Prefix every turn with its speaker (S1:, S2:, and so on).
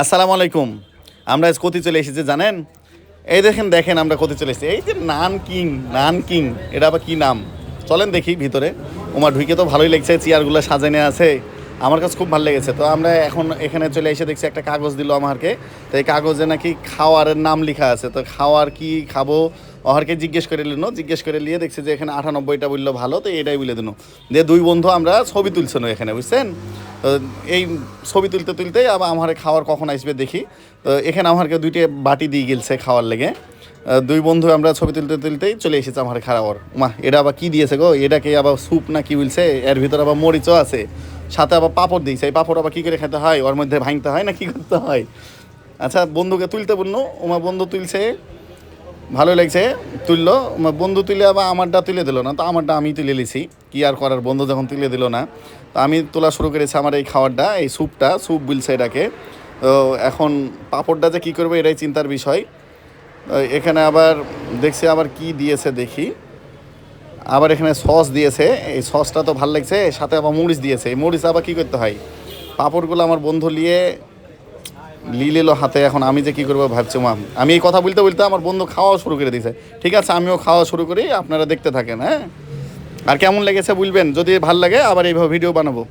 S1: আসসালামু আলাইকুম। আমরা আজ কোথায় চলে এসেছি জানেন? এই দেখেন দেখেন আমরা কোথায় চলে এসেছি। এই যে নান কিং নান কিং, এটা আবার কী নাম? চলেন দেখি ভিতরে। ওমা ঢুকে তো ভালোই লাগছে, চেয়ারগুলো সাজানো আছে। আমার কাছে খুব ভালো লেগেছে। তো আমরা এখন এখানে চলে এসে দেখছি একটা কাগজ দিল আমাকে তো এই কাগজে নাকি খাওয়ারের নাম লেখা আছে। তো খাওয়ার কি খাব? ওহারকে জিজ্ঞেস করে নিল। জিজ্ঞেস করে নিয়ে দেখছি যে এখানে আটানব্বইটা বলল ভালো, তো এটাই বলে দিল। দিয়ে দুই বন্ধু আমরা ছবি তুলছিল এখানে, বুঝছেন? তো এই ছবি তুলতে তুলতে আবার আমার খাওয়ার কখন আসবে দেখি। তো এখানে আমাকে দুইটা বাটি দিয়ে গেলছে খাওয়ার লেগে। দুই বন্ধু আমরা ছবি তুলতে তুলতেই চলে এসেছে আমার খাওয়ার। মা এটা আবার কী দিয়েছে গো? এটাকে আবার স্যুপ না কি বলছে? এর ভিতরে আবার মরিচও আছে। সাথে আবার পাপড় দিয়েছে এই পাপড় আবার কী করে খেতে হয়? ওর মধ্যে ভাঙতে হয় না? কি করতে হয়? আচ্ছা বন্ধুকে তুলতে বলল ওমা বন্ধু তুলছে। ভালো লাগছে, তুললো। বন্ধু তুলে আবার আমারটা তুলে দিল না। তো আমারটা আমি তুলে নিছি। কি আর করার? বন্ধু যখন তুলে দিল না। তো আমি তোলা শুরু করেছি আমার এই খাবারটা, এই স্যুপটা, স্যুপ বলছে এটাকে। তো এখন পাঁপড়টা যে কী করব এটাই চিন্তার বিষয়। এখানে আবার দেখছি আবার কি দিয়েছে দেখি। আবার এখানে সস দিয়েছে। এই সসটা তো ভালো লাগছে, সাথে আবার মরিচ দিয়েছে। এই মরিচ আবার কী করতে হয়? পাঁপড়গুলো আমার বন্ধু নিয়ে লিলেলো হাতে, এখন আমি যে কী করব ভাবছি, মা, আমি এই কথা বলতে বলতে আমার বন্ধু খাওয়া শুরু করে দিয়েছে। ঠিক আছে, আমিও খাওয়া শুরু করি, আপনারা দেখতে থাকেন হ্যাঁ? আর কেমন লেগেছে বলবেন, যদি ভালো লাগে আবার এইভাবে ভিডিও বানাবো।